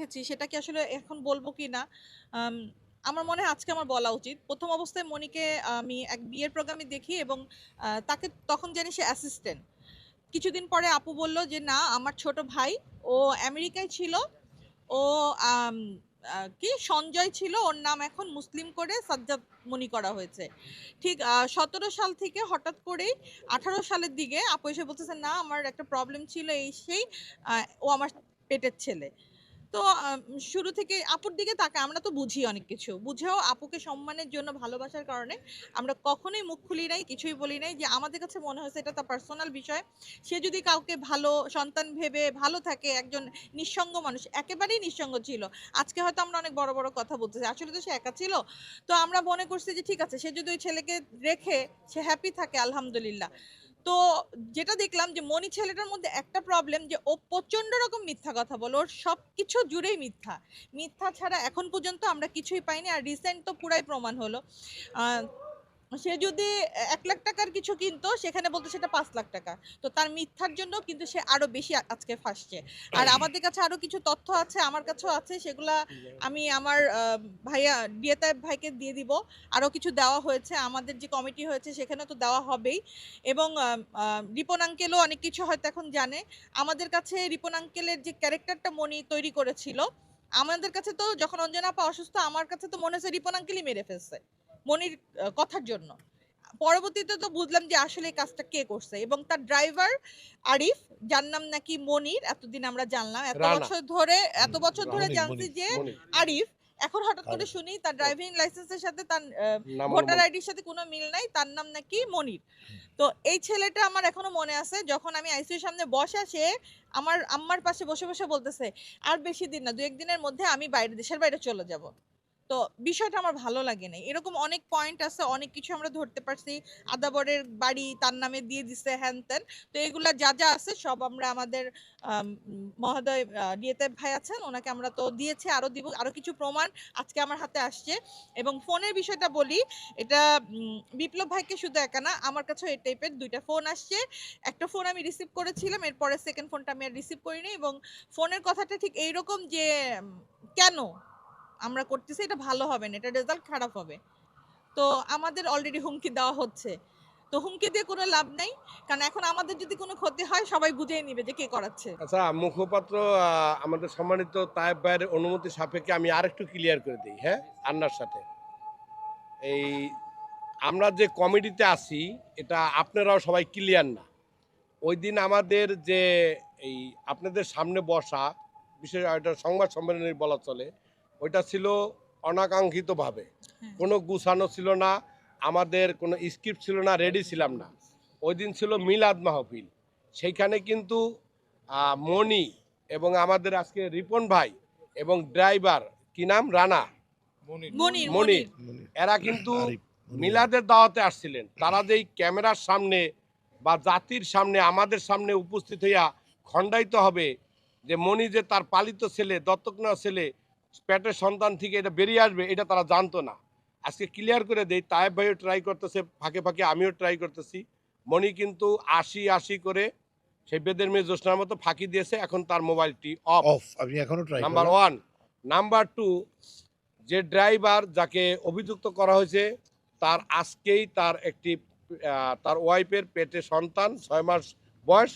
দেখেছি, সেটা কি আসলে এখন বলব কি না আমার মনে হয় আজকে আমার বলা উচিত। প্রথম অবস্থায় মনিকে আমি এক বিয়ের প্রোগ্রামে দেখি এবং তাকে তখন জানি সে অ্যাসিস্ট্যান্ট কিছুদিন পরে আপু বলল যে, না, আমার ছোট ভাই, ও আমেরিকায় ছিল, ও কি, সঞ্জয় ছিল, ওর নাম এখন মুসলিম করে সাজ্জাদ মনি করা হয়েছে। ঠিক সতেরো সাল থেকে হঠাৎ করেই আঠারো সালের দিকে আপু এসে বলতেছে, না, আমার একটা প্রবলেম ছিল এই সেই ও আমার পেটের ছেলে। তো শুরু থেকে আপুর দিকে তাকে আমরা তো বুঝি অনেক কিছু। বুঝেও আপুকে সম্মানের জন্য, ভালোবাসার কারণে আমরা কখনোই মুখ খুলি নাই, কিছুই বলি নাই যে আমাদের কাছে মনে হয়েছে এটা তার পার্সোনাল বিষয়। সে যদি কাউকে ভালো সন্তান ভেবে ভালো থাকে, একজন নিঃসঙ্গ মানুষ, একেবারেই নিঃসঙ্গ ছিল। আজকে হয়তো আমরা অনেক বড় বড় কথা বলতেছি, আসলে তো সে একা ছিল। তো আমরা মনে করছি যে ঠিক আছে, সে যদি ওই ছেলেকে রেখে সে হ্যাপি থাকে, আলহামদুলিল্লাহ। তো যেটা দেখলাম যে মনি ছেলেটার মধ্যে একটা প্রবলেম যে ও প্রচণ্ড রকম মিথ্যা কথা বলো, ওর সব কিছু জুড়েই মিথ্যা। মিথ্যা ছাড়া এখন পর্যন্ত আমরা কিছুই পাইনি, আর রিসেন্ট তো পুরাই প্রমাণ হলো। সে যদি এক লাখ টাকার কিছু কিনতো সেখানে বলতো সেটা পাঁচ লাখ টাকা। তো তার মিথ্যার জন্য কিন্তু সে আরও বেশি আজকে ফাঁসছে। আর আমাদের কাছে আরও কিছু তথ্য আছে আমার কাছেও আছে সেগুলা আমি আমার ভাইয়া ডিএতাব ভাইকে দিয়ে দিব। আরও কিছু দেওয়া হয়েছে আমাদের যে কমিটি হয়েছে সেখানে তো দেওয়া হবেই। এবং রিপন আঙ্কেলও অনেক কিছু হয়তো এখন জানে। আমাদের কাছে রিপন আঙ্কেলের যে ক্যারেক্টারটা মনি তৈরি করেছিল আমাদের কাছে তো যখন অঞ্জনা আপা অসুস্থ আমার কাছে তো মনে হচ্ছে রিপন আঙ্কেলই মেরে ফেলছে। মনির কথার জন্য। পরবর্তীতে তো বুঝলাম যে আসলে কাজটা কে করছে এবং তার ড্রাইভার আরিফ যার নাম নাকি মনির এতদিন আমরা জানলাম। এত বছর ধরে এত বছর ধরে জানছি যে আরিফ এখন হঠাৎ করে শুনি তার ড্রাইভিং লাইসেন্সের সাথে তার ভোটার। আইডির সাথে কোনো মিল নাই তার নাম নাকি মনির। তো এই ছেলেটা আমার এখনও মনে আছে যখন আমি আইসিইউর সামনে বসা সে আমার আম্মার পাশে বসে বসে বলতেছে আর বেশি দিন না দু একদিনের মধ্যে আমি বাইরে দেশের বাইরে চলে যাব। তো বিষয়টা আমার ভালো লাগে না এরকম অনেক পয়েন্ট আছে অনেক কিছু আমরা ধরতে পারছি। আদাবরের বাড়ি তার নামে দিয়ে দিছে হ্যান ত্যান তো এগুলা যা যা আছে সব আমরা আমাদের আম, মহোদয় ডিএতে ভাই আছেন ওনাকে আমরা তো দিয়েছি আরও দিব আরও কিছু প্রমাণ আজকে আমার হাতে আসছে। এবং ফোনের বিষয়টা বলি এটা বিপ্লব ভাইকে শুধু একা না আমার কাছেও এই টাইপের দুইটা ফোন আসছে। একটা ফোন আমি রিসিভ করেছিলাম এরপরে সেকেন্ড ফোনটা আমি আর রিসিভ করিনি। এবং ফোনের কথাটা ঠিক এইরকম যে কেন? আমরা করতেছি, এটা ভালো হবে না, এটা রেজাল্ট খারাপ হবে। তো আমাদের অলরেডি হুমকি দেওয়া হচ্ছে। তো হুমকি দিয়ে কোনো লাভ নাই, কারণ এখন আমাদের যদি কোনো ক্ষতি হয়, সবাই বুঝেই নিবে যে কে করাচ্ছে। আচ্ছা মুখপাত্র আমাদের সম্মানিত তায়েব ভাইয়ের অনুমতি সাপেক্ষে আমি আরেকটু ক্লিয়ার করে দিই হ্যাঁ? আন্নার সাথে। এই, আমরা যে কমিটিতে আছি, এটা আপনারাও সবাই ক্লিয়ার না। ওই দিন আমাদের যে, এই, আপনাদের সামনে বসা, বিশেষ সংবাদ সম্মেলনে বলা চলে ওইটা ছিল অনাকাঙ্ক্ষিতভাবে। হ্যাঁ। কোনো গুছানো ছিল না আমাদের কোনো স্ক্রিপ্ট ছিল না রেডি ছিলাম না। ওই দিন ছিল মিলাদ মাহফিল। সেইখানে কিন্তু মণি এবং আমাদের আজকে রিপন ভাই এবং ড্রাইভার কি নাম? রানা? মনির মনির। মনির এরা কিন্তু মিলাদের দাওয়াতে আসছিলেন। তারা যেই ক্যামেরার সামনে বা জাতির সামনে আমাদের সামনে উপস্থিত হইয়া খণ্ডায়িত হবে যে মনি যে তার পালিত ছেলে দত্তক নেওয়া ছেলে পেটের সন্তান থেকে এটা বেরিয়ে আসবে এটা তারা জানতো না। আজকে ক্লিয়ার করে দেই তায়েব ভাইও ট্রাই করতেছে ফাঁকে ফাঁকে আমিও ট্রাই করতেছি। মনি কিন্তু আশি আশি করে সেই বেদের মেয়ে জ্যোৎস্নার মতো ফাঁকি দিয়েছে এখন তার মোবাইলটি অফ অফ আমি এখনও try number one number two যে ড্রাইভার যাকে অভিযুক্ত করা হয়েছে তার আজকেই তার একটি তার ওয়াইফের পেটে সন্তান ছয় মাস বয়স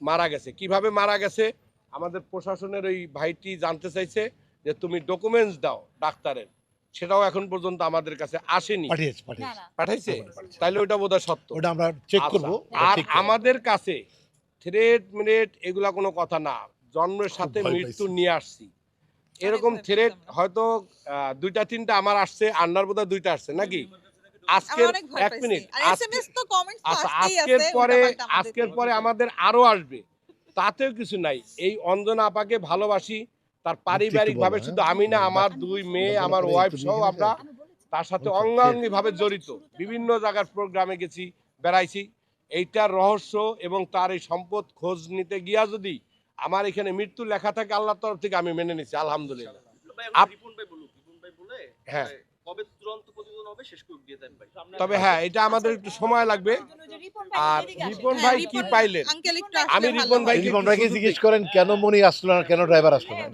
মারা গেছে। কীভাবে মারা গেছে? আমাদের প্রশাসনের ওই ভাইটি জানতে চাইছে যে তুমি ডকুমেন্টস দাও ডাক্তারের সেটাও এখন পর্যন্ত আমাদের কাছে আসেনি। পাঠাইছে। তাইলে ওটা বোধহয় সত্য। ওটা আমরা চেক আচ্ছা, করব আর আমাদের কাছে থ্রেট মিনিট এগুলা কোনো কথা না। জন্মের সাথে মৃত্যু নিয়ে আসছি। এরকম থ্রেট হয়তো দুইটা তিনটা আমার আসছে আন্নার বোধহয় দুইটা আসছে নাকি? আজকের এক মিনিট আচ্ছা আজকের পরে আজকের পরে আমাদের আরও আসবে। তাতেও কিছু নাই। এই অঞ্জনা আপাকে ভালোবাসি। তার পারিবারিক ভাবে শুধু হ্যাঁ? আমি না আমার দুই মেয়ে আমার ওয়াইফ সহ আমরা তার সাথে অঙ্গাঙ্গি ভাবে জড়িত। বিভিন্ন জায়গার প্রোগ্রামে গেছি বেড়াইছি। এইটার রহস্য এবং তার এই সম্পদ খোঁজ নিতে গিয়া যদি আমার এখানে মৃত্যু লেখা থাকে আল্লাহর তরফ থেকে আমি মেনে নিচ্ছি আলহামদুলিল্লাহ। হ্যাঁ। কবে চূড়ান্ত প্রতিবেদন হবে শেষ করে দিয়ে দেন ভাই। তবে হ্যাঁ এটা আমাদের একটু সময় লাগবে। আর রিপন ভাই কি হ্যাঁ, পাইলেন? আমি রিপন ভাই হয়। রিপন ভাইকে জিজ্ঞেস করেন কেন মনি আসলো না কেন ড্রাইভার আসলো না?